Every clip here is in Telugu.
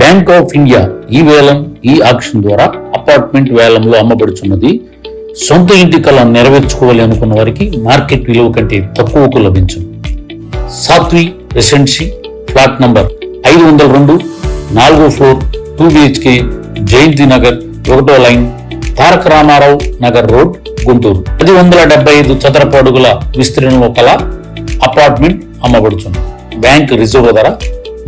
బ్యాంక్ ఆఫ్ ఇండియా ఈ వేలం ఈ ఆక్షన్ ద్వారా అపార్ట్మెంట్ వేలంలో అమ్మబడుచున్నది. సొంత ఇంటి కళ నెరవేర్చుకోవాలి అనుకున్న వారికి మార్కెట్ విలువ కంటే తక్కువకు లభించును సాత్వి రెసిడెన్సీ ఫ్లాట్ నంబర్ ఐదు వందల రెండు నాలుగో floor two BHK Jayanthi Nagar ఒకటో లైన్ తారక రామారావు నగర్ రోడ్ గుంటూరు. పది వందల డెబ్బై ఐదు చదరపు అడుగుల విస్తీర్ణంలో కల అపార్ట్మెంట్ అమ్మబడుతుంది బ్యాంక్ రిజర్వ్ ధర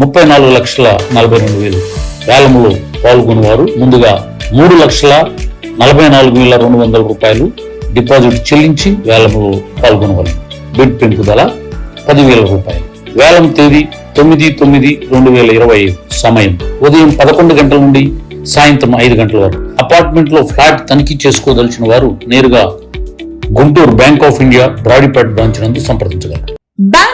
ముప్పై నాలుగు లక్షల నలభై రెండు వేలు. వేలంలో పాల్గొనేవారు. ముందుగా మూడు లక్షల నలభై నాలుగు వేల రెండు వందల రూపాయలు డిపాజిట్ చెల్లించి వేలంలో పాల్గొనవాలి బిడ్ పెంపుదల పదివేల రూపాయలు. వేలం తేదీ తొమ్మిది తొమ్మిది రెండు వేల ఇరవై ఐదు సమయం. ఉదయం పదకొండు గంటల నుండి సాయంత్రం ఐదు గంటల వరకు. అపార్ట్మెంట్లో ఫ్లాట్ తనిఖీ చేసుకోదలిచిన వారు నేరుగా Guntur bank of India Brodipet branch నందు సంప్రదించగలరు.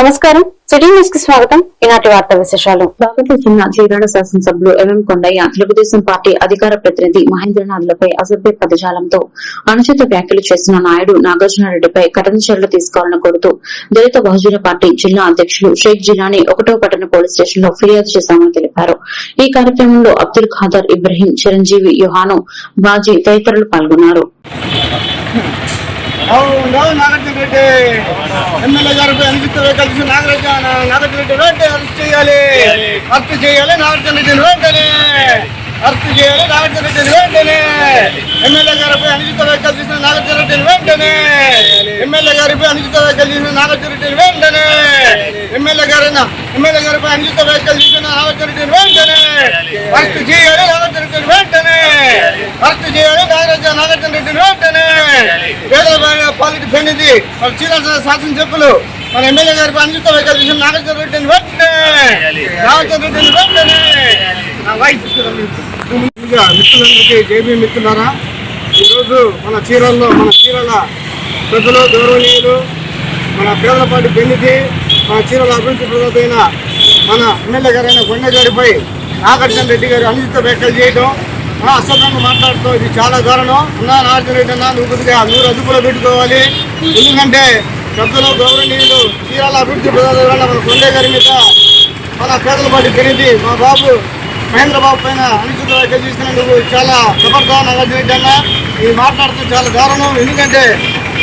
నమస్కారం. సిటీ న్యూస్కి స్వాగతం. ఈనాటి వార్తా విశేషాలు. బాపట్ల జిల్లా చీరాడ శాసనసభ్యులు ఎంఎం కొండయ్య తెలుగుదేశం పార్టీ అధికార ప్రతినిధి మహేంద్రనాథ్లపై అసభ్య పదజాలంతో అనుచిత వ్యాఖ్యలు చేసిన నాయుడు నాగార్జునరెడ్డిపై కఠిన చర్యలు తీసుకోవాలని కోరుతూ దళిత బహుజన పార్టీ జిల్లా అధ్యక్షులు షేక్ జిలానీ ఒకటో పట్టణ పోలీస్ స్టేషన్లో ఫిర్యాదు చేశామని తెలిపారు. ఈ కార్యక్రమంలో అబ్దుల్ ఖాదర్ ఇబ్రహీం చిరంజీవి యుహాను బాజీ తదితరులు పాల్గొన్నారు. రెడ్డి ఎమ్మెల్యే గారిపై అనుచిత కలిసి నాగరాజ నాగార్జున రెడ్డి వెంటనే అరెస్ట్ చేయాలి. అరెస్ట్ చేయాలి నాగార్జున రెడ్డిని వెంటనే. అరెస్ట్ చేయాలి నాగార్జున రెడ్డిని వెంటనే. ఎమ్మెల్యే గారిపై అనుచిత వ్యాఖ్యలు చేసిన నాగార్జున రెడ్డిని వెంటనే. ఎమ్మెల్యే గారిపై అనుచిత వ్యాఖ్యలు చేసిన నాగార్జున రెడ్డిని వెంటనే. ఎమ్మెల్యే గారైన ఎమ్మెల్యే గారిపై అనుచిత వ్యాఖ్యలు చేసిన నాగార్జున రెడ్డిని వెంటనే. అరెస్ట్ చేయాలి నాగార్జున రెడ్డిని వెంటనే. అరెస్ట్ చేయాలి నాగార్జున నాగార్జున రెడ్డిని వెంటనే. పేదల పాలిటీ పెండింది వాళ్ళు చీరాల్సిన శాసన చెప్పులు మన ఎమ్మెల్యే గారి అనుచిత వైఖరి చేసిన నాగార్జున రెడ్డిని వెంటనే. నాగార్జున రెడ్డిని వెంటనే. నా వాయిస్ మిత్రులందరికీ జేబీ మిత్రులారా. ఈరోజు మన చీరల్లో మన చీరల పెద్దలు గౌరవనీయులు మన పేదలపాటి పార్టీ మన చీరల అభివృద్ధి ప్రదాతైన మన ఎమ్మెల్యే గారైన కొండ గారిపై నాగార్జున రెడ్డి గారు అనుచిత వ్యాఖ్యలు చేయడం ఆ అసభ్యంగా మాట్లాడుతూ ఇది చాలా దారుణం. అన్నా నాగార్జున రెడ్డి అన్నా నువ్వు కొద్దిగా నూరు అదుపులో పెట్టుకోవాలి. ఎందుకంటే పెద్దలు గౌరవనీయులు చీరాల అభివృద్ధి ప్రదాత మన కొండ గారి మీద మన పేదలపాటి పార్టీ పెరిగింది మా బాబు మహేంద్రబాబు పైన అనుచిత వ్యాఖ్యలు చేసినందుకు చాలా జబర్దస్త్ నాగార్జున ఈ ఇది మాట్లాడుతూ చాలా దారుణం. ఎందుకంటే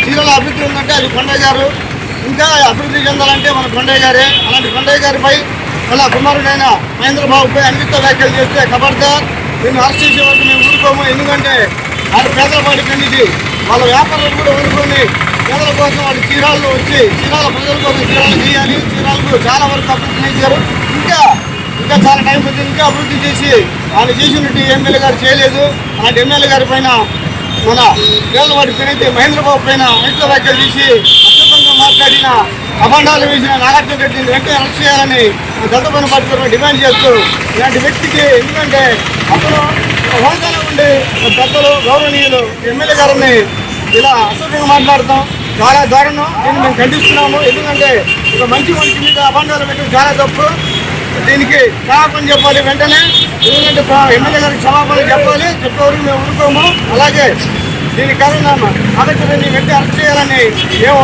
చీరల అభివృద్ధి ఉందంటే అది కొండయ్య గారు. ఇంకా అభివృద్ధి చెందాలంటే మన కొండయ్య గారే. అలాంటి కొండయ్య గారిపై అలా కుమారుడైన మహేంద్రబాబుపై అనుచిత వ్యాఖ్యలు చేస్తే ఖబర్దార్ దీన్ని అరెస్ట్ చేసే వరకు మేము ఊరుకోము. ఎందుకంటే వాళ్ళు పేదల పాటికి కండిది వాళ్ళ వ్యాపారాలు కూడా ఊరుకొని పేదల కోసం వాళ్ళు చీరాల్లో వచ్చి చీరాల ప్రజల కోసం చీరాలు చేయాలి చీరాలకు చాలా వరకు అభివృద్ధి చేశారు. ఇంకా ఇంకా చాలా టైం పడుతుంది ఇంకా అభివృద్ధి చేసి వాళ్ళు చేసినట్టు ఎమ్మెల్యే గారు చేయలేదు. అలాంటి ఎమ్మెల్యే గారి పైన మన పేదవాడి పైనైతే మహేంద్ర బాబు పైన అమిత వ్యాఖ్యలు చేసి అద్భుతంగా మాట్లాడిన అభండాలు వేసిన నాగార్జున రెడ్డిని వెంటనే అరెస్ట్ చేయాలని దత్తపైన పార్టీ డిమాండ్ చేస్తూ ఇలాంటి వ్యక్తికి ఎందుకంటే అతను హోదాలో ఉండి పెద్దలు గౌరవనీయులు ఎమ్మెల్యే గారిని ఇలా అసభ్యంగా మాట్లాడతాం చాలా దారుణం. దీన్ని మేము ఖండిస్తున్నాము. ఎందుకంటే ఒక మంచి మనిషి మీద అభండాలు పెట్టడం చాలా తప్పు. దీనికి క్షమాపణ చెప్పాలి వెంటనే. ఎందుకంటే ఎమ్మెల్యే గారికి క్షమాపణ చెప్పాలి. చెప్పేవరకు మేము ఊరుకోము. అలాగే దీని కారణం నాగచంద్రుడిని వెంటనే అరెస్ట్ చేయాలని మేము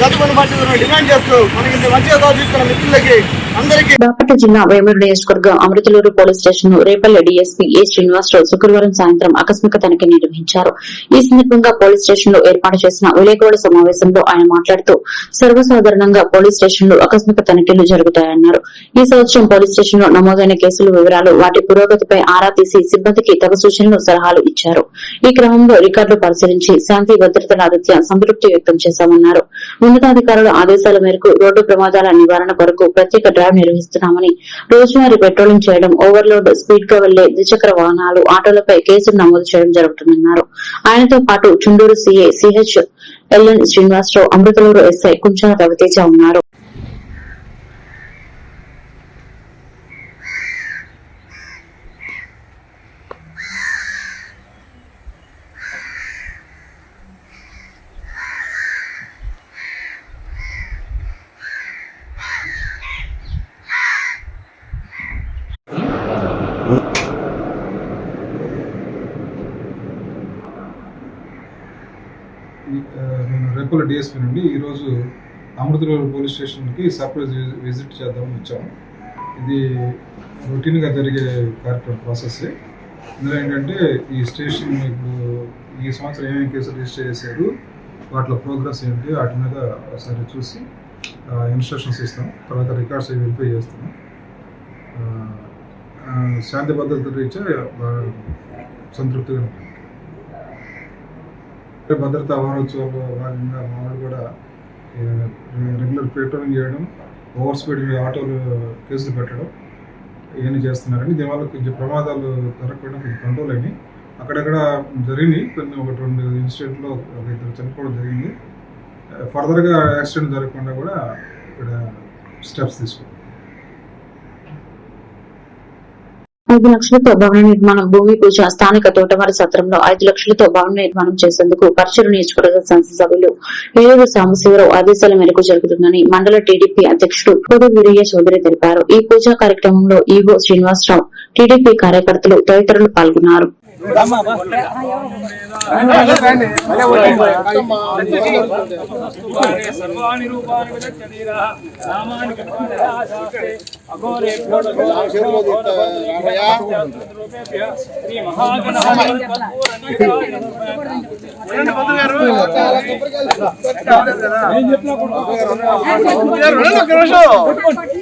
చదువుకుని బట్టి డిమాండ్ చేస్తూ మనకి ఇంత మంచిగా చదువుతున్న మిత్రులకి అందరికీ బాపట్ల జిల్లా వేమూరు నియోజకవర్గం అమృతలూరు పోలీస్ స్టేషన్ను రేపల్లె డీఎస్పీ ఏ శ్రీనివాసరావు శుక్రవారం సాయంత్రం ఆకస్మిక తనిఖీ నిర్వహించారు. ఈ సందర్భంగా పోలీస్ స్టేషన్లో ఏర్పాటు చేసిన విలేకరుల సమావేశంలో ఆయన మాట్లాడుతూ సర్వసాధారణంగా పోలీస్ స్టేషన్లో ఆకస్మిక తనిఖీలు జరుగుతాయన్నారు. ఈ సంవత్సరం పోలీస్ స్టేషన్లో నమోదైన కేసుల వివరాలు వాటి పురోగతిపై ఆరా తీసి సిబ్బందికి తగు సూచనలు సలహాలు ఇచ్చారు. ఈ క్రమంలో రికార్డు పరిశీలించి శాంతి భద్రతల రీత్యా సంతృప్తి వ్యక్తం చేశామన్నారు. ఉన్నతాధికారుల ఆదేశాల మేరకు రోడ్డు ప్రమాదాల నివారణ కొరకు ప్రత్యేక డ్రైవ్ నిర్వహిస్తున్నామని రోజువారీ పెట్రోలింగ్ చేయడం ఓవర్లోడ్ స్పీడ్గా వెళ్ళే ద్విచక్ర వాహనాలు ఆటోలపై కేసులు నమోదు చేయడం జరుగుతుందన్నారు. ఆయనతో పాటు Chundur CA CH LN Srinivasarao Amruthaluru SI Kunchala Raviteja ఉన్నారు ఈ- ఆ, నేను రేపల్ల డిఎస్పీ నుండి ఈరోజు అమృతలూరు పోలీస్ స్టేషన్కి సర్ప్రైజ్ విజిట్ చేద్దామని వచ్చాము. ఇది రొటీన్గా జరిగే కార్యక్రమం ప్రాసెస్ ఇందులో ఏంటంటే ఈ స్టేషన్ ఇప్పుడు ఈ సంవత్సరం ఏమేమి కేసులు రిజిస్టర్ చేశారు వాటిలో ప్రోగ్రెస్ ఏంటి వాటి మీద ఒకసారి చూసి ఇన్స్ట్రక్షన్స్ ఇస్తాం. తర్వాత రికార్డ్స్ వెరిఫై చేస్తాము. శాంతి భద్రత రీత్యా బాగా సంతృప్తిగా ఉంటుంది భద్రతా వారోత్సవంలో భాగంగా మామూలు కూడా రెగ్యులర్ పెట్రోలింగ్ చేయడం ఓవర్ స్పీడ్ ఆటోలు కేసులు పెట్టడం ఇవన్నీ చేస్తున్నారండి. దీనివల్ల కొంచెం ప్రమాదాలు జరగకుండా కొంచెం కంట్రోల్ అయినాయి. అక్కడక్కడ జరిగినాయి. కొన్ని ఒకటి రెండు ఇన్సిడెంట్లో ఒక ఇద్దరు చనిపోవడం జరిగింది. ఫర్దర్గా యాక్సిడెంట్ జరగకుండా కూడా ఇక్కడ స్టెప్స్ తీసుకుంటాం ఐదు లక్షలతో భవన నిర్మాణం భూమి పూజ స్థానిక తోటవారి సత్రంలో ఐదు లక్షలతో భవన నిర్మాణం చేసేందుకు పరచూరు నియోజకవర్గ శాసనసభ్యులు ఏలూరు సాంబశివరావు ఆదేశాల మేరకు జరుగుతుందని మండల టీడీపీ అధ్యక్షుడు పొదు వీరయ్య చౌదరి తెలిపారు. ఈ పూజా కార్యక్రమంలో ఈవో శ్రీనివాసరావు టీడీపీ కార్యకర్తలు తదితరులు పాల్గొన్నారు. సర్వాణి రూపాన్ని విలక్షణీరా నామాని శ్రీ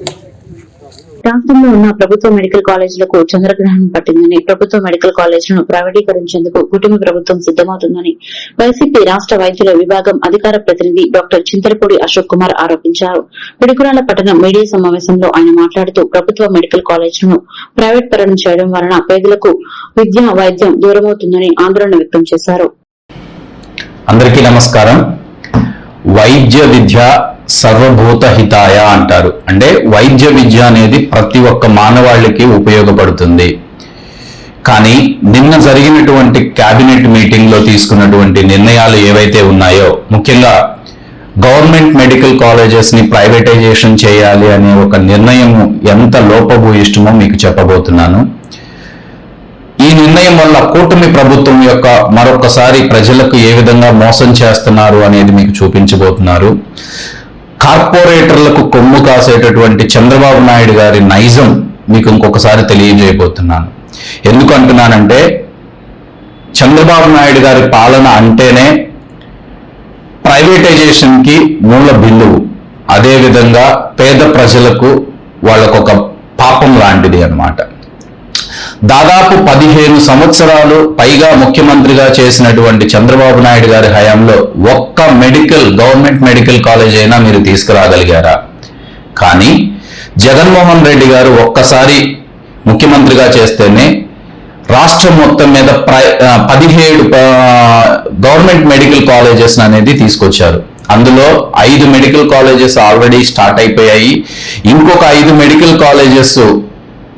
రాష్ట్రంలో ఉన్న ప్రభుత్వ మెడికల్ కాలేజీలకు చంద్రగ్రహణం పట్టిందని ప్రభుత్వ మెడికల్ కాలేజీలను ప్రైవేటీకరించేందుకు కుటుంబ ప్రభుత్వం సిద్దమవుతుందని వైసీపీ రాష్ట్ర వైద్యుల విభాగం అధికార ప్రతినిధి డాక్టర్ చింతలపూడి అశోక్ కుమార్ ఆరోపించారు. పిడుగురాల పట్టణం మీడియా సమావేశంలో ఆయన మాట్లాడుతూ ప్రభుత్వ మెడికల్ కాలేజీలను ప్రైవేట్ పరం చేయడం వలన పేదలకు విద్య వైద్యం దూరమవుతుందని ఆందోళన వ్యక్తం చేశారు. అందరికీ నమస్కారం. వైద్య విద్య సర్వభూత హితాయ అంటారు. అంటే వైద్య విద్య అనేది ప్రతి ఒక్క మానవాళికి ఉపయోగపడుతుంది. కానీ నిన్న జరిగినటువంటి క్యాబినెట్ మీటింగ్లో తీసుకున్నటువంటి నిర్ణయాలు ఏవైతే ఉన్నాయో ముఖ్యంగా గవర్నమెంట్ మెడికల్ కాలేజెస్ని ప్రైవేటైజేషన్ చేయాలి అనే ఒక నిర్ణయం ఎంత లోపభూయిష్టమో మీకు చెప్పబోతున్నాను. ఈ నిర్ణయం వల్ల కూటమి ప్రభుత్వం యొక్క మరొకసారి ప్రజలకు ఏ విధంగా మోసం చేస్తున్నారు అనేది మీకు చూపించబోతున్నారు. కార్పొరేటర్లకు కొమ్ము కాసేటటువంటి చంద్రబాబు నాయుడు గారి నైజం మీకు ఇంకొకసారి తెలియజేయబోతున్నాను. ఎందుకు అంటున్నానంటే చంద్రబాబు నాయుడు గారి పాలన అంటేనే ప్రైవేటైజేషన్కి మూల బిందువు. అదేవిధంగా పేద ప్రజలకు వాళ్ళకొక పాపం లాంటిది అన్నమాట. దాదాపు పదిహేను సంవత్సరాలు పైగా ముఖ్యమంత్రిగా చేసినటువంటి చంద్రబాబు నాయుడు గారి హయాంలో ఒక్క మెడికల్ గవర్నమెంట్ మెడికల్ కాలేజ్ అయినా మీరు తీసుకురాగలిగారా? కానీ జగన్మోహన్ రెడ్డి గారు ఒక్కసారి ముఖ్యమంత్రిగా చేస్తేనే రాష్ట్రం మొత్తం మీద ప్రై- పదిహేడు గవర్నమెంట్ మెడికల్ కాలేజెస్ అనేది తీసుకొచ్చారు. అందులో ఐదు మెడికల్ కాలేజెస్ ఆల్రెడీ స్టార్ట్ అయిపోయాయి. ఇంకొక ఐదు మెడికల్ కాలేజెస్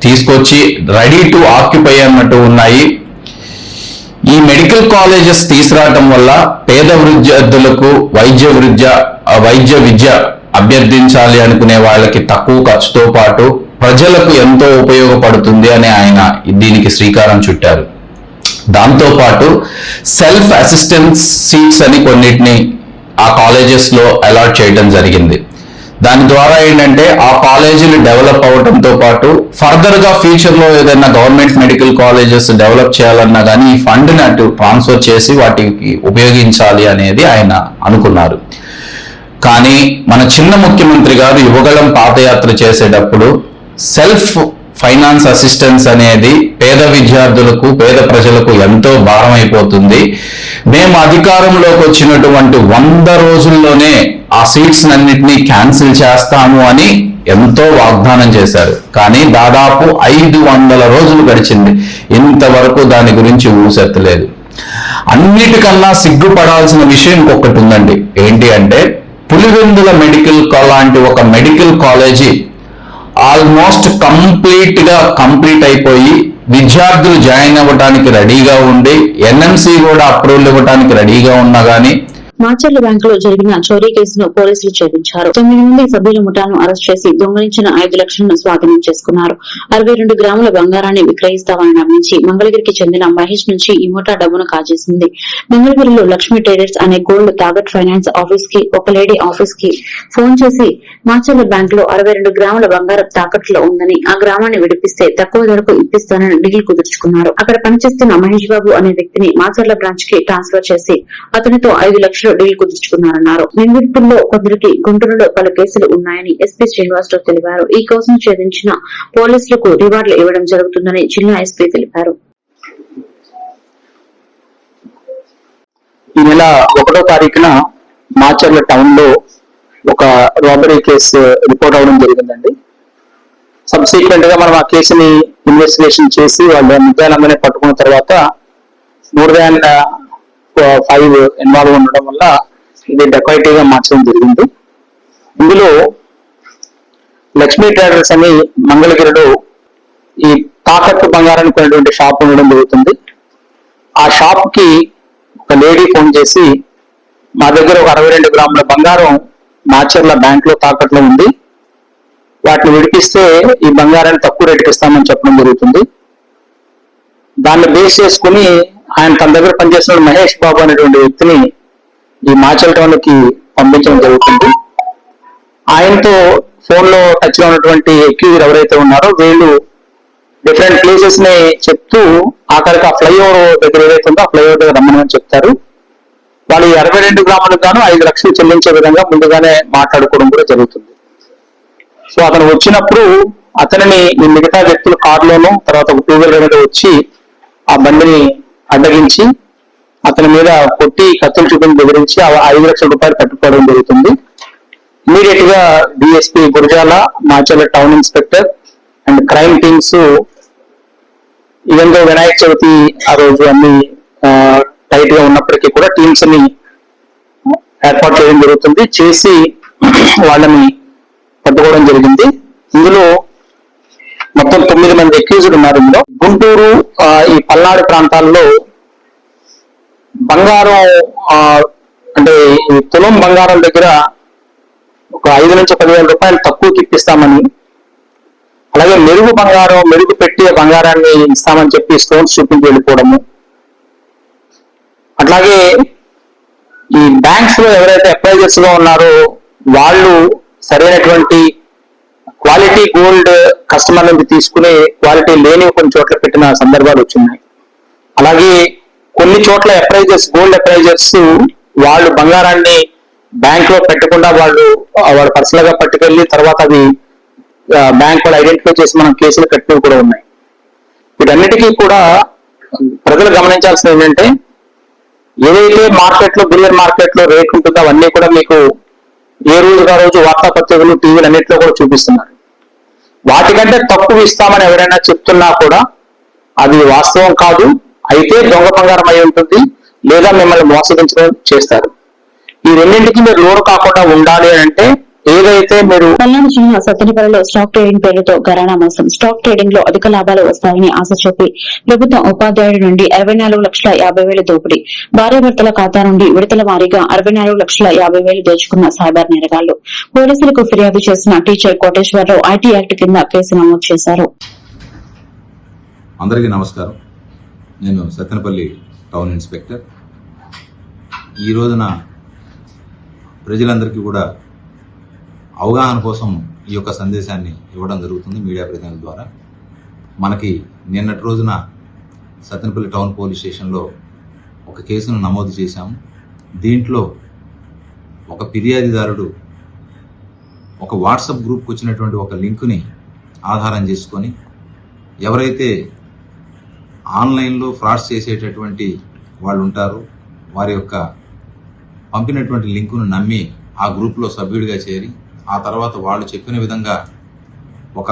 తీసుకొచ్చి రెడీ టు ఆక్యుపై అన్నట్టు ఉన్నాయి. ఈ మెడికల్ కాలేజెస్ తీసుకురావటం వల్ల పేద విద్యార్థులకు వైద్య విద్య ఆ, వైద్య విద్య అభ్యర్థించాలి అనుకునే వాళ్ళకి తక్కువ ఖర్చుతో పాటు ప్రజలకు ఎంతో ఉపయోగపడుతుంది అని ఆయన దీనికి శ్రీకారం చుట్టారు. దాంతోపాటు సెల్ఫ్ అసిస్టెన్స్ సీట్స్ అని కొన్నిటిని ఆ కాలేజెస్లో అలాట్ చేయడం జరిగింది. దాని ద్వారా ఏంటంటే ఆ కాలేజీలు డెవలప్ అవడంతో పాటు ఫర్దర్గా ఫ్యూచర్లో ఏదైనా గవర్నమెంట్ మెడికల్ కాలేజెస్ డెవలప్ చేయాలన్నా కానీ ఈ ఫండ్ని అటు ట్రాన్స్ఫర్ చేసి వాటికి ఉపయోగించాలి అనేది ఆయన అనుకున్నారు. కానీ మన చిన్న ముఖ్యమంత్రి గారు యువగళం పాదయాత్ర చేసేటప్పుడు సెల్ఫ్ ఫైనాన్స్ అసిస్టెన్స్ అనేది పేద విద్యార్థులకు పేద ప్రజలకు ఎంతో భారమైపోతుంది. మేము అధికారంలోకి వచ్చినటువంటి వంద రోజుల్లోనే ఆ సీట్స్ అన్నింటినీ క్యాన్సిల్ చేస్తాము అని ఎంతో వాగ్దానం చేశారు. కానీ దాదాపు ఐదు వందల రోజులు గడిచింది. ఇంతవరకు దాని గురించి ఊసెత్తలేదు. అన్నిటికన్నా సిగ్గుపడాల్సిన విషయం ఇంకొకటి ఉందండి. ఏంటి అంటే పులివెందుల మెడికల్ లాంటి ఒక మెడికల్ కాలేజీ ఆల్మోస్ట్ కంప్లీట్గా కంప్లీట్ అయిపోయి విద్యార్థులు జాయిన్ అవ్వడానికి రెడీగా ఉండి ఎన్ఎంసి కూడా అప్రూవల్ ఇవ్వడానికి రెడీగా ఉన్నా గానీ మాచర్ల బ్యాంకులో జరిగిన చోరీ కేసును పోలీసులు ఛేదించారు. తొమ్మిది మంది సభ్యుల ముఠాను అరెస్ట్ చేసి దొంగలించిన ఐదు లక్షలను స్వాధీనం చేసుకున్నారు. అరవై రెండు గ్రాముల బంగారాన్ని విక్రయిస్తామని నమ్మించి మంగళగిరికి చెందిన మహేష్ నుంచి ఈ ముఠా డబ్బును కాజేసింది. మంగళగిరిలో లక్ష్మీ ట్రేడర్స్ అనే గోల్డ్ తాగట్ ఫైనాన్స్ ఆఫీస్కి ఒక లేడీ ఆఫీస్కి ఫోన్ చేసి మాచర్ల బ్యాంక్లో అరవై రెండు గ్రాముల బంగారం తాకట్లో ఉందని ఆ గ్రామాన్ని విడిపిస్తే తక్కువ ధరకు ఇప్పిస్తానని డీల్ కుదుర్చుకున్నారు. అక్కడ పనిచేస్తున్న మహేష్ బాబు అనే వ్యక్తిని మాచర్ల బ్రాంచ్కి ట్రాన్స్ఫర్ చేసి అతనితో ఐదు లక్షలు డీల్ కుదుర్చుకున్నారన్నారు. నిందితుల్లో కొందరికి గుంటూరులో పలు కేసులు ఉన్నాయని ఎస్పీ శ్రీనివాసరావు తెలిపారు. ఈ కోసం ఛేదించిన పోలీసులకు రివార్డులు ఇవ్వడం జరుగుతుందని జిల్లా ఎస్పీ తెలిపారు. ఈ నెల ఒకటో తారీఖున మాచర్ల టౌన్లో ఒక రాబరీ కేసు రిపోర్ట్ అవడం జరిగిందండి. సబ్సీక్వెంట్గా మనం ఆ కేసుని ఇన్వెస్టిగేషన్ చేసి వాళ్ళ నిజాలంగానే పట్టుకున్న తర్వాత మోర్ దాన్ ఫైవ్ ఇన్వాల్వ్ ఉండడం వల్ల ఇది డెకాయిటీగా మార్చడం జరిగింది. ఇందులో లక్ష్మీ ట్రేడర్స్ అని మంగళగిరిలో ఈ తాకట్టు బంగారానికి కొనేటువంటి షాప్ ఉండడం జరుగుతుంది. ఆ షాప్కి ఒక లేడీ ఫోన్ చేసి మా దగ్గర ఒక అరవై రెండు గ్రాముల బంగారం మాచర్ల బ్యాంక్లో తాకట్లో ఉంది. వాటిని విడిపిస్తే ఈ బంగారాన్ని తక్కువ రేటుకి ఇస్తామని చెప్పడం జరుగుతుంది. దాన్ని బేస్ చేసుకుని ఆయన తన దగ్గర పనిచేస్తున్న మహేష్ బాబు అనేటువంటి వ్యక్తిని ఈ మాచల్ టౌన్కి పంపించడం జరుగుతుంది. ఆయనతో ఫోన్లో టచ్లో ఉన్నటువంటి ఎక్యూజర్ ఎవరైతే ఉన్నారో వీళ్ళు డిఫరెంట్ ప్లేసెస్ని చెప్తూ ఆఖరికి ఆ ఫ్లైఓవర్ దగ్గర ఏదైతే ఉందో ఆ ఫ్లైఓవర్ దగ్గర రమ్మని చెప్తారు. వాళ్ళు అరవై రెండు గ్రాములకు గాను ఐదు లక్షలు చెల్లించే విధంగా ముందుగానే మాట్లాడుకోవడం కూడా జరుగుతుంది. సో అతను వచ్చినప్పుడు అతనిని ఈ మిగతా వ్యక్తులు కారులోను తర్వాత ఒక టూ వీలర్ మీద వచ్చి ఆ బండిని అడ్డగించి అతని మీద కొట్టి కత్తులు చూపించి బెదిరించి ఐదు లక్షల రూపాయలు కట్టుకోవడం జరుగుతుంది. ఇమీడియట్గా DSP Gurazala Macherla town inspector and crime teams even Vinayaka Chavithi ఆ రోజు అన్ని టైట్గా ఉన్నప్పటికీ కూడా టీమ్స్ని ఏర్పాటు చేయడం జరుగుతుంది. చేసి వాళ్ళని పట్టుకోవడం జరిగింది. ఇందులో మొత్తం తొమ్మిది మంది ఎక్యూజ్డ్ ఉన్నారు ఇందులో. గుంటూరు ఈ పల్నాడు ప్రాంతాల్లో బంగారం అంటే ఈ తులం బంగారం దగ్గర ఒక ఐదు నుంచి పదివేల రూపాయలు తక్కువకి ఇప్పిస్తామని అలాగే మెరుగు బంగారం మెరుగు పెట్టి బంగారాన్ని ఇస్తామని చెప్పి స్టోన్స్ చూపించి వెళ్ళిపోవడము. అట్లాగే ఈ బ్యాంక్స్లో ఎవరైతే అప్రైజర్స్గా ఉన్నారో వాళ్ళు సరైనటువంటి క్వాలిటీ గోల్డ్ కస్టమర్ నుంచి తీసుకుని క్వాలిటీ లేని కొన్ని చోట్ల పెట్టిన సందర్భాలు వచ్చినాయి. అలాగే కొన్ని చోట్ల అప్రైజర్స్ గోల్డ్ అప్రైజర్స్ వాళ్ళు బంగారాన్ని బ్యాంక్లో పెట్టకుండా వాళ్ళు ఆ, వాళ్ళు పర్సనల్గా పట్టుకెళ్ళి తర్వాత అది బ్యాంక్ వాళ్ళు ఐడెంటిఫై చేసి మనం కేసులు కట్టినవి కూడా ఉన్నాయి. వీటన్నిటికీ కూడా ప్రజలు గమనించాల్సింది ఏంటంటే ఏదైతే మార్కెట్లో బులియన్ మార్కెట్లో రేట్ ఉంటుందో అవన్నీ కూడా మీకు ఏ రోజుగా రోజు వార్తాపత్రికలు టీవీలు అన్నింటిలో కూడా చూపిస్తున్నారు. వాటికంటే తక్కువ ఇస్తామని ఎవరైనా చెప్తున్నా కూడా అది వాస్తవం కాదు. అయితే దొంగ బంగారం అయి ఉంటుంది లేదా మిమ్మల్ని మోసగించడం చేస్తారు. ఈ రెండింటికి మీరు లోను కాకుండా ఉండాలి అంటే ఏదైతే మీరు పల్నాడు జిల్లా సత్తెనపల్లిలో స్టాక్ ట్రేడింగ్ పేరుతో ఘరానా మోసం. స్టాక్ ట్రేడింగ్లో అధిక లాభాలు వస్తాయని ఆశ చూపి ప్రభుత్వం ఉపాధ్యాయుడి నుండి అరవై నాలుగు లక్షల యాభై వేలు దోపిడీ. భార్యాభర్తల ఖాతా నుండి విడతల వారీగా అరవై నాలుగు లక్షల యాభై వేలు దోచుకున్న సైబర్ నేరగాళ్ళు పోలీసులకు ఫిర్యాదు చేసిన టీచర్ కోటేశ్వరరావు ఐటీ యాక్ట్ కింద కేసు నమోదు చేశారు. అందరికీ నమస్కారం. నేను సత్తెనపల్లి టౌన్ ఇన్స్పెక్టర్. ఈ రోజున ప్రజలందరికీ కూడా అవగాహన కోసం ఈ యొక్క సందేశాన్ని ఇవ్వడం జరుగుతుంది మీడియా ప్రతినిధుల ద్వారా. మనకి నిన్నటి రోజున సత్తెనపల్లి టౌన్ పోలీస్ స్టేషన్లో ఒక కేసును నమోదు చేశాము దీంట్లో ఒక ఫిర్యాదుదారుడు ఒక వాట్సాప్ గ్రూప్కి వచ్చినటువంటి ఒక లింకుని ఆధారం చేసుకొని ఎవరైతే ఆన్లైన్లో ఫ్రాడ్స్ చేసేటటువంటి వాళ్ళు ఉంటారు వారి యొక్క పంపినటువంటి లింకును నమ్మి ఆ గ్రూప్లో సభ్యుడిగా చేరి ఆ తర్వాత వాళ్ళు చెప్పిన విధంగా ఒక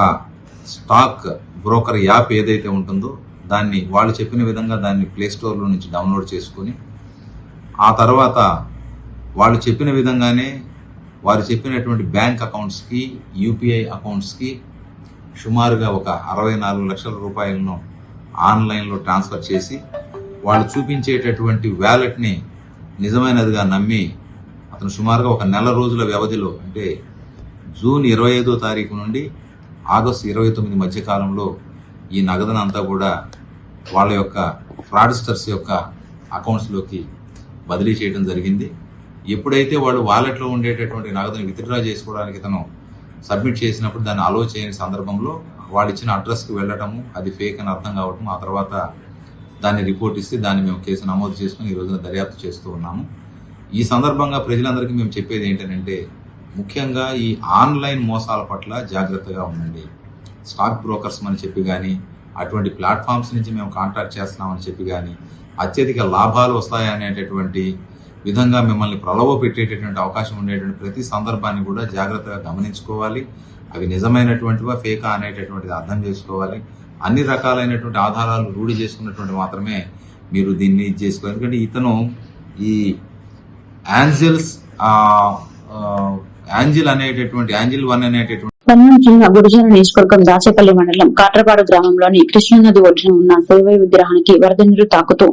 స్టాక్ బ్రోకర్ యాప్ ఏదైతే ఉంటుందో దాన్ని వాళ్ళు చెప్పిన విధంగా దాన్ని ప్లే స్టోర్లో నుంచి డౌన్లోడ్ చేసుకొని ఆ తర్వాత వాళ్ళు చెప్పిన విధంగానే వారు చెప్పినటువంటి బ్యాంక్ అకౌంట్స్కి యూపీఐ అకౌంట్స్కి సుమారుగా ఒక అరవై నాలుగు లక్షల రూపాయలను ఆన్లైన్లో ట్రాన్స్ఫర్ చేసి వాళ్ళు చూపించేటటువంటి వ్యాలెట్ని నిజమైనదిగా నమ్మి అతను సుమారుగా ఒక నెల రోజుల వ్యవధిలో అంటే జూన్ ఇరవై ఐదో తారీఖు నుండి ఆగస్టు ఇరవై తొమ్మిది మధ్యకాలంలో ఈ ఈ నగదునంతా కూడా వాళ్ళ యొక్క ఫ్రాడ్స్టర్స్ యొక్క అకౌంట్స్లోకి బదిలీ చేయడం జరిగింది. ఎప్పుడైతే వాళ్ళు వాలెట్లో ఉండేటటువంటి నగదును విత్డ్రా చేసుకోవడానికి తను సబ్మిట్ చేసినప్పుడు దాన్ని అలో చేయని సందర్భంలో వాళ్ళు ఇచ్చిన అడ్రస్కి వెళ్ళటము అది ఫేక్ అని అర్థం కావటం ఆ తర్వాత దాన్ని రిపోర్ట్ ఇస్తే దాన్ని మేము కేసు నమోదు చేసుకుని ఈ రోజున దర్యాప్తు చేస్తూ ఉన్నాము. ఈ సందర్భంగా ప్రజలందరికీ మేము చెప్పేది ఏంటంటే ముఖ్యంగా ఈ ఆన్లైన్ మోసాల పట్ల జాగ్రత్తగా ఉండండి. స్టాక్ బ్రోకర్స్ అని చెప్పి కానీ అటువంటి ప్లాట్ఫామ్స్ నుంచి మేము కాంటాక్ట్ చేస్తున్నామని చెప్పి కానీ అత్యధిక లాభాలు వస్తాయనేటటువంటి విధంగా మిమ్మల్ని ప్రలోభ పెట్టేటటువంటి అవకాశం ఉండేటువంటి ప్రతి సందర్భాన్ని కూడా జాగ్రత్తగా గమనించుకోవాలి. అవి నిజమైనటువంటివా ఫేకా అనేటటువంటిది అర్థం చేసుకోవాలి. అన్ని రకాలైనటువంటి ఆధారాలు రూఢి చేసుకున్నటువంటి మాత్రమే మీరు దీన్ని ఇది చేసుకోవాలి. ఎందుకంటే ఇతను ఈ యాంజిల్స్ యాంజిల్ అనేటటువంటి యాంజిల్ వన్ అనేటటువంటి పల్నాడు జిల్లా గురుజన నియోజకవర్గం దాచేపల్లి మండలం కాట్రపాడు గ్రామంలోని కృష్ణానది ఒడ్డున ఉన్న శివయ్య విగ్రహానికి వరద నీరు తాకుతూ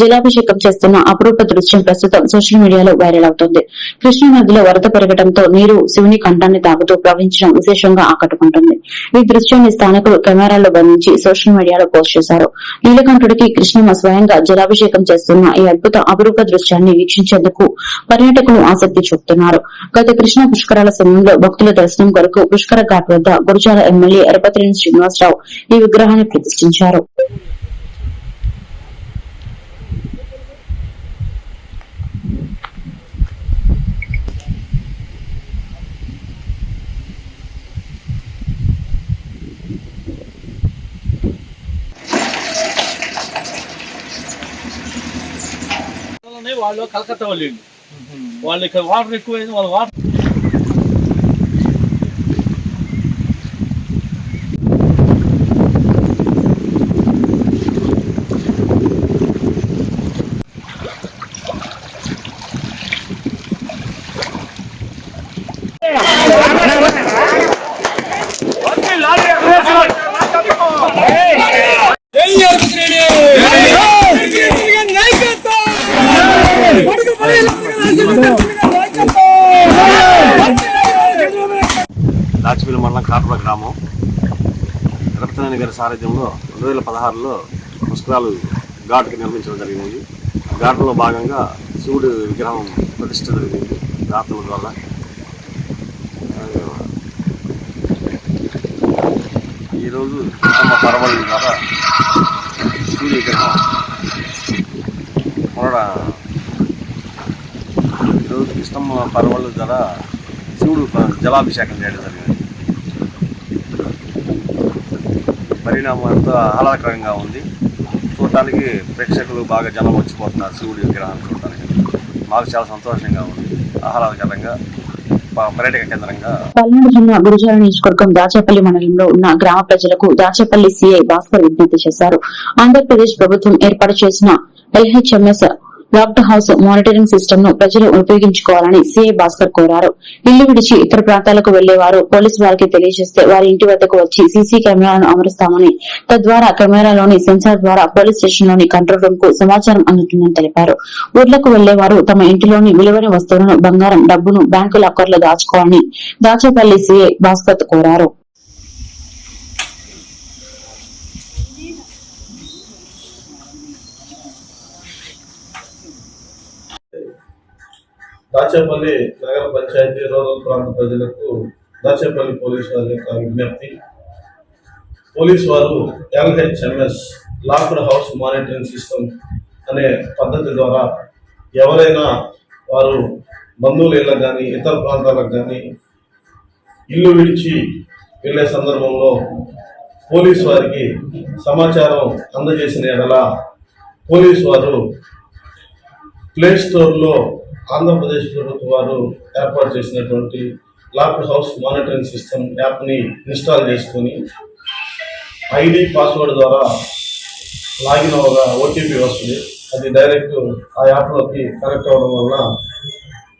జలాభిషేకం చేస్తున్న అపురూప దృశ్యం ప్రస్తుతం సోషల్ మీడియాలో వైరల్ అవుతోంది. కృష్ణానదిలో వరద పెరగడంతో నీరు శివుని కంఠాన్ని తాకుతూ ప్రవహించడం విశేషంగా ఆకట్టుకుంటుంది. ఈ దృశ్యాన్ని స్థానికులు కెమెరాల్లో బంధించి సోషల్ మీడియాలో పోస్ట్ చేశారు. నీలకంఠుడికి కృష్ణమ్మ స్వయంగా జలాభిషేకం చేస్తున్న ఈ అద్భుత అపురూప దృశ్యాన్ని వీక్షించేందుకు పర్యాటకులు ఆసక్తి చూపుతున్నారు. గత కృష్ణ పుష్కరాల సమయంలో భక్తుల దర్శనం కొరకు పుష్కర ఘాట్ వద్ద గురజాల ఎమ్మెల్యే ఎరపతిరేని శ్రీనివాసరావు ఈ విగ్రహాన్ని ప్రతిష్ఠించారు. వాళ్ళు కలకత్తా వాళ్ళు. వాళ్ళు ఇక్కడ వాటర్ ఎక్కువైంది వాళ్ళ వాటర్ గారి సారథ్యంలో రెండు వేల పదహారులో పుష్కరాలు ఘాట్కి నిర్మించడం జరిగింది. ఘాట్లో భాగంగా శివుడు విగ్రహం ప్రతిష్ట జరిగింది దాతల ద్వారా. ఈరోజు తమ పర్వల ద్వారా శివుడి విగ్రహం మొదట ఈరోజు కృష్ణమ్మ పర్వల ద్వారా శివుడు జలాభిషేకం చేయడం జరిగింది. పరిణామం ఎంతో ఆహ్లాదకరంగా ఉంది. చూడటానికి ప్రేక్షకులు బాగా జనం వచ్చిపోతున్నారు శివుడి విగ్రహాన్ని చూడటానికి. మాకు చాలా సంతోషంగా ఉంది. ఆహ్లాదకరంగా పర్యాటక కేంద్రంగా. పల్నాడు జిల్లా గురుజాల నియోజకవర్గం దాచేపల్లి మండలంలో ఉన్న గ్రామ ప్రజలకు దాచేపల్లి సిఐ భాస్కర్ విజ్ఞప్తి చేశారు. ఆంధ్రప్రదేశ్ ప్రభుత్వం ఏర్పాటు చేసిన ఎల్హెచ్ఎంఎస్ లాక్డ్ హౌస్ మానిటరింగ్ సిస్టమ్ను ప్రజలు ఉపయోగించుకోవాలని సీఐ భాస్కర్ కోరారు. ఇల్లు విడిచి ఇతర ప్రాంతాలకు వెళ్ళేవారు పోలీసు వారికి తెలియజేస్తే వారి ఇంటి వద్దకు వచ్చి సీసీ కెమెరాలను అమరుస్తామని తద్వారా కెమెరాలోని సెన్సార్ ద్వారా పోలీస్ స్టేషన్లోని కంట్రోల్ రూమ్కు సమాచారం అందుతుందని తెలిపారు. ఊర్లకు వెళ్ళేవారు తమ ఇంటిలోని విలువైన వస్తువులను బంగారం డబ్బును బ్యాంకు లాకర్లో దాచుకోవాలని దాచేపల్లి సీఐ భాస్కర్ కోరారు. దాచేపల్లి నగర పంచాయతీ రూరల్ ప్రాంత ప్రజలకు దాచేపల్లి పోలీసు వారి యొక్క విజ్ఞప్తి. పోలీసు వారు LHMS locked house monitoring system అనే పద్ధతి ద్వారా ఎవరైనా వారు బంధువుల ఇళ్ళకు కానీ ఇతర ప్రాంతాలకు కానీ ఇల్లు విడిచి వెళ్ళే సందర్భంలో పోలీసు వారికి సమాచారం అందజేసిన ఎడల పోలీసు వారు ప్లే స్టోర్లో ఆంధ్రప్రదేశ్ ప్రభుత్వం వారు ఏర్పాటు చేసినటువంటి లాక్డ్ హౌస్ మానిటరింగ్ సిస్టమ్ యాప్ని ఇన్స్టాల్ చేసుకొని ఐడి పాస్వర్డ్ ద్వారా లాగిన్ అవగా ఓటీపీ వస్తుంది. అది డైరెక్ట్ ఆ యాప్లోకి కనెక్ట్ అవ్వడం వలన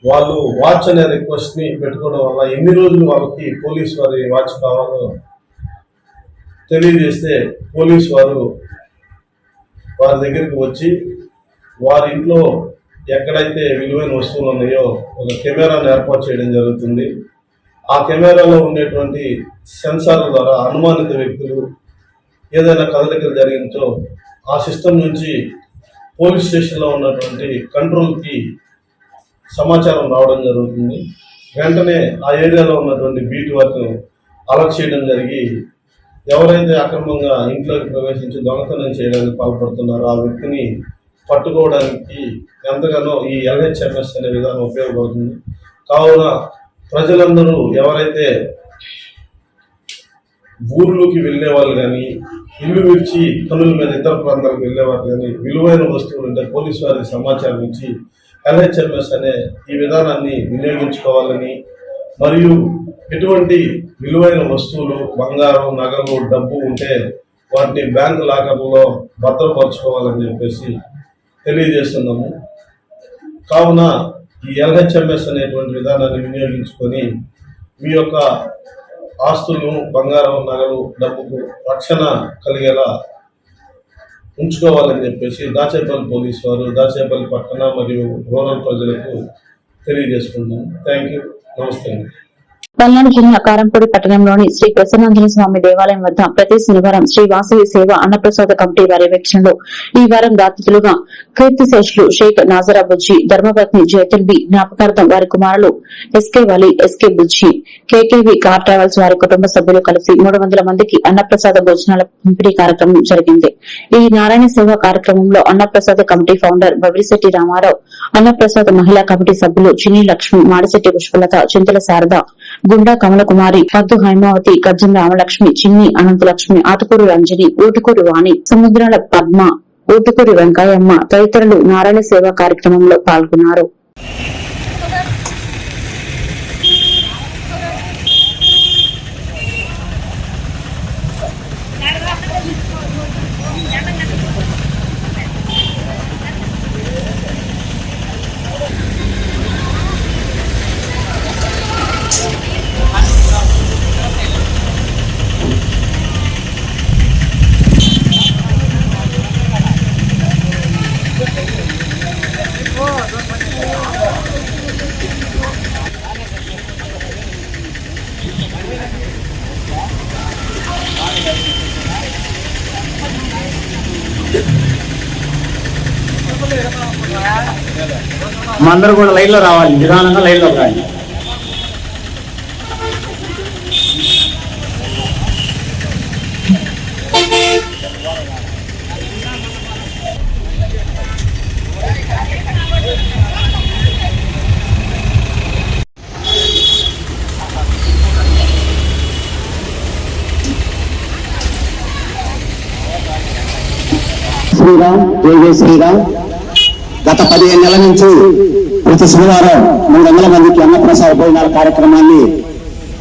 వాళ్ళు వాచ్ అనే రిక్వెస్ట్ని పెట్టుకోవడం వల్ల ఎన్ని రోజులు వాళ్ళకి పోలీస్ వారి వాచ్ కావాలో తెలియజేస్తే పోలీస్ వారు వారి దగ్గరికి వచ్చి వారి ఇంట్లో ఎక్కడైతే విలువైన వస్తువులు ఉన్నాయో ఒక కెమెరాను ఏర్పాటు చేయడం జరుగుతుంది. ఆ కెమెరాలో ఉండేటువంటి సెన్సార్ల ద్వారా అనుమానిత వ్యక్తులు ఏదైనా కదలికలు జరిగించో ఆ సిస్టమ్ నుంచి పోలీస్ స్టేషన్లో ఉన్నటువంటి కంట్రోల్కి సమాచారం రావడం జరుగుతుంది. వెంటనే ఆ ఏరియాలో ఉన్నటువంటి బీట్ వారిని అలర్ట్ చేయడం జరిగి ఎవరైతే అక్రమంగా ఇంట్లోకి ప్రవేశించి దొంగతనం చేయడానికి పాల్పడుతున్నారో ఆ వ్యక్తిని పట్టుకోవడానికి ఎంతగానో ఈ ఎల్హెచ్ఎంఎస్ అనే విధానం ఉపయోగపడుతుంది. కావున ప్రజలందరూ ఎవరైతే ఊర్లోకి వెళ్ళే వాళ్ళు కానీ ఇల్లు విడిచి పనుల మీద ఇతర ప్రాంతాలకు వెళ్ళేవారు కానీ విలువైన వస్తువులు అంటే పోలీసు వారికి సమాచారం ఇచ్చి ఎల్హెచ్ఎంఎస్ అనే ఈ విధానాన్ని వినియోగించుకోవాలని మరియు ఎటువంటి విలువైన వస్తువులు బంగారం నగలు డబ్బు ఉంటే వాటిని బ్యాంకు లాకర్లో భద్రపరచుకోవాలని చెప్పేసి తెలియజేస్తున్నాము. కావున ఈ ఎల్హెచ్ఎంఎస్ అనేటువంటి విధానాన్ని వినియోగించుకొని మీ యొక్క ఆస్తులను బంగారం నగలు డబ్బుకు రక్షణ కలిగేలా ఉంచుకోవాలని చెప్పేసి దాచేపల్లి పోలీస్ వారు దాచేపల్లి పట్టణ మరియు రూరల్ ప్రజలకు తెలియజేసుకుందాం థ్యాంక్ యూ. నమస్తే పల్నాడు జిల్లా కారంపూడి పట్టణంలోని శ్రీ ప్రసన్నాంజనేయ స్వామి దేవాలయం వద్ద ప్రతి శనివారం శ్రీ వాసవి సేవ అన్నప్రసాద కమిటీ పర్యవేక్షణలో ఈ వారం దాతలుగా కీర్తిశేషులు షేక్ నాజరా బుజ్జి ధర్మపత్ని జయతుల్ బి జ్ఞాపకార్థం వారి కుమారులు SK Vali SK Bujji KKV car travels వారి కుటుంబ సభ్యులు కలిసి మూడు వందల మందికి అన్నప్రసాద భోజనాల పంపిణీ కార్యక్రమం జరిగింది. ఈ నారాయణ సేవ కార్యక్రమంలో అన్నప్రసాద కమిటీ ఫౌండర్ బవిరిశెట్టి రామారావు అన్నప్రసాద్ మహిళా కమిటీ సభ్యులు చిన్ని లక్ష్మి మాడిశెట్టి పుష్పలత చింతల శారద గుండా కమలకుమారి పద్దు హైమావతి గజ్జం రామలక్ష్మి చిన్ని అనంతలక్ష్మి ఆతుకూరు రంజని ఊటుకూరు వాణి సముద్రాల పద్మ ఊటుకూరి వెంకయ్యమ్మ తదితరులు నారాయణ సేవ కార్యక్రమంలో పాల్గొన్నారు. మా అందరూ కూడా లైన్లో రావాలి నిదానంగా లైన్లో రావాలి. శ్రీరామ్ జయ శ్రీరామ్? గత పదిహేను నెలల నుంచి ప్రతి శనివారం మూడు వందల మందికి అన్నప్రసాద భోజనాల కార్యక్రమాన్ని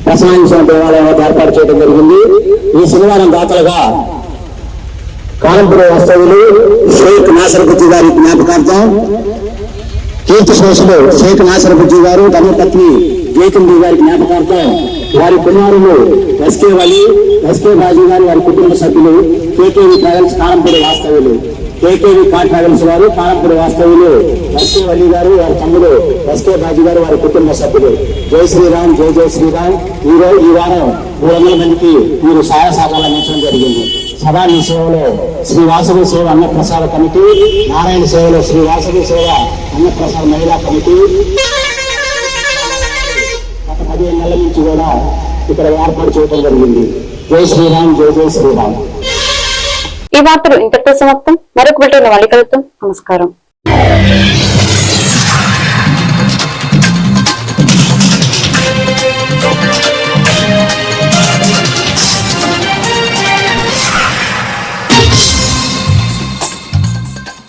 ప్రసనాంశ దేవాలయంలో ఏర్పాటు చేయడం జరిగింది. ఈ శనివారం దాతలుగా కాలంపుర వస్తువులు షేక్ నాసరపతి గారి జ్ఞాపకార్థం కీర్తి శోషులు షేక్ నాసరపతి గారు ధర్మపత్ని జయకుండి గారి జ్ఞాపకార్థం వారి కుమారులు ఎస్కే వలి ఎస్కే బాజీ గారు వారి కుటుంబ సభ్యులు కేకేవి ట్రావెల్స్ కాలంపూడి వాస్తవులు కేకేవి కార్ వారు కాలంపూడి వాస్తవులు ఎస్కే వలి గారు వారి తమ్ముడు ఎస్కే బాజీ గారు వారి కుటుంబ సభ్యులు. జై శ్రీరామ్ జై జై శ్రీరామ్. ఈ రోజు ఈ వారం మూడు వందల మందికి మీరు సహాయ సహకారాలు అందించడం జరిగింది. సదా మీ సేవలో శ్రీ వాసవి సేవ అన్నప్రసాద కమిటీ నారాయణ సేవలో శ్రీ వాసవి సేవ అన్నప్రసాద మహిళా కమిటీ. గత పదిహేను నెలల నుంచి కూడా ఇక్కడ ఏర్పాటు చేయడం జరిగింది. జై శ్రీరామ్ జై జై శ్రీరామ్. ఈ వార్తలు ఇంతటితో సమాప్తం. మరొక బిల్టన్ మళ్ళీ కలుగుతాం నమస్కారం.